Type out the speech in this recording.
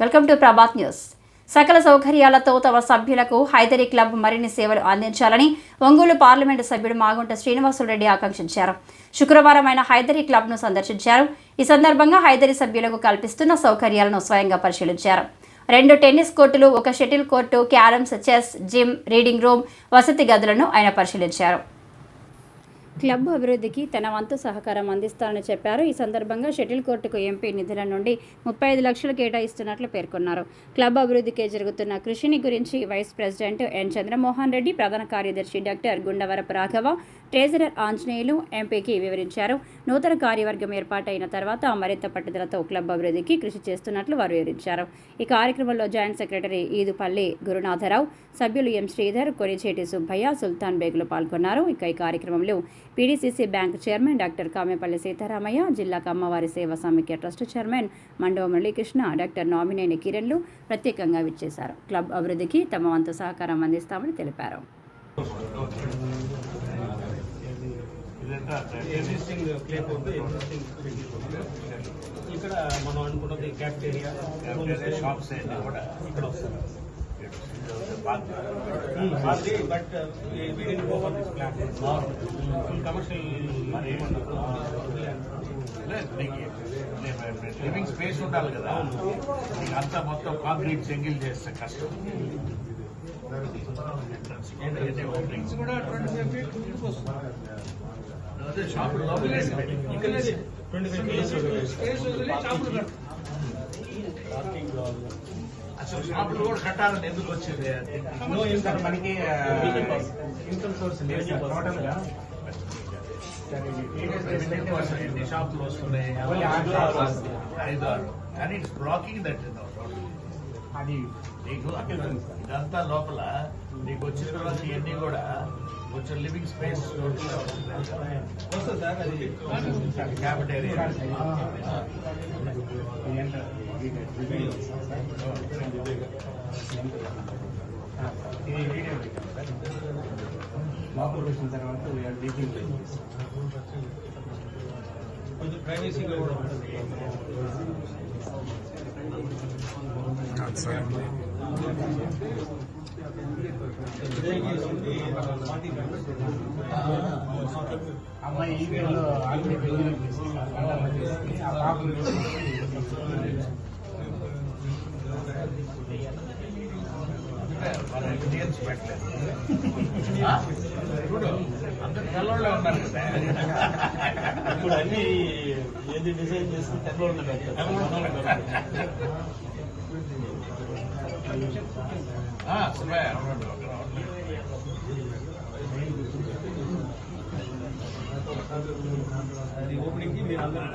Welcome to Prabhat news. సకల సౌకర్యాలతో తమ సభ్యులకు హైదరీ క్లబ్ మరిన్ని సేవలు అందించాలని ఒంగోలు పార్లమెంటు సభ్యుడు మాగుంట శ్రీనివాసులరెడ్డి ఆకాంక్షించారు. శుక్రవారం ఆయన హైదరీ క్లబ్ను సందర్శించారు. ఈ సందర్భంగా హైదరీ సభ్యులకు కల్పిస్తున్న సౌకర్యాలను స్వయంగా పరిశీలించారు. రెండు టెన్నిస్ కోర్టులు ఒక shuttle court carroms chess gym reading room వసతి గదులను ఆయన పరిశీలించారు. క్లబ్ అభివృద్ధికి తన వంతు సహకారం అందిస్తానని చెప్పారు. ఈ సందర్భంగా షటిల్ కోర్టుకు ఎంపీ నిధుల నుండి ముప్పై ఐదు లక్షలు కేటాయిస్తున్నట్లు పేర్కొన్నారు. క్లబ్ అభివృద్ధికి జరుగుతున్న కృషిని గురించి vice president N. Chandramohan Reddy ప్రధాన కార్యదర్శి డాక్టర్ గుండవరపు రాఘవ ట్రెజరర్ ఆంజనేయులు ఎంపీకి వివరించారు. నూతన కార్యవర్గం ఏర్పాటైన తర్వాత మరింత పట్టుదలతో క్లబ్ అభివృద్ధికి కృషి చేస్తున్నట్లు వారు వివరించారు. ఈ కార్యక్రమంలో జాయింట్ సెక్రటరీ ఈదుపల్లి గురునాథరావు సభ్యులు ఎం. శ్రీధర్ కొనిచేటి సుబ్బయ్య సుల్తాన్ బేగులు పాల్గొన్నారు. ఇక ఈ కార్యక్రమంలో PDCC bank chairman doctor Kamepalli Sitaramayya జిల్లా అమ్మవారి సేవా సమైక్య trust chairman Mandava Muralikrishna doctor Namineni కిరణ్లు ప్రత్యేకంగా విచ్చేశారు. క్లబ్ అభివృద్ధికి తమ వంతు సహకారం అందిస్తామని తెలిపారు. ఎగ్జిస్టింగ్ క్లే కోర్ట్ ఎగ్జిస్టింగ్ ఇక్కడ మనం అనుకున్నది క్యాఫ్టేరియా షాప్స్ అన్నీ కూడా ఇక్కడ వస్తారు నీకు లివింగ్ స్పేస్ ఉండాలి కదా. నీకు అంతా మొత్తం కాంక్రీట్ సెంగిల్ చేస్తే కష్టం. ఓపెనింగ్స్ కూడా ట్వంటీ ఫైవ్ ఫీట్ ఇంటికి వస్తుంది. అదే షాప్ లోపలే ట్వంటీ ఫైవ్ ఫీట్ స్పేస్ వదిలి షాపులు కట్టు షాపులు కూడా కట్టాలని ఎందుకు వచ్చింది? మనకి ఇన్కమ్ సోర్స్ లేదు టోటల్గా. షాపులు వస్తున్నాయి. ఐదు ఆరు కానీ ఇట్స్ బ్లాకింగ్ దట్ అది నీకు ఇదంతా లోపల నీకు వచ్చిన తర్వాత ఇవన్నీ కూడా కొంచెం లివింగ్ స్పేస్ వస్తుంది సార్ అది క్యాఫెటేరియా ఇది వీడియో లోపలికి వచ్చిన తర్వాత వీఆర్ డీపింగ్ కొంచెం ప్రైవసీగా కూడా ఉంటుంది అమ్మాయి ఈ ఆల్రెడీ పెళ్ళి ఆ పాపను ఇప్పుడు అన్ని ఏది డిజైన్ చేసి తెల్లవాళ్ళు ఆ, సుబ్బయ్య, అవునండి, ఒక రౌండ్. అది ఓపెనింగ్కి మీరు అందరూ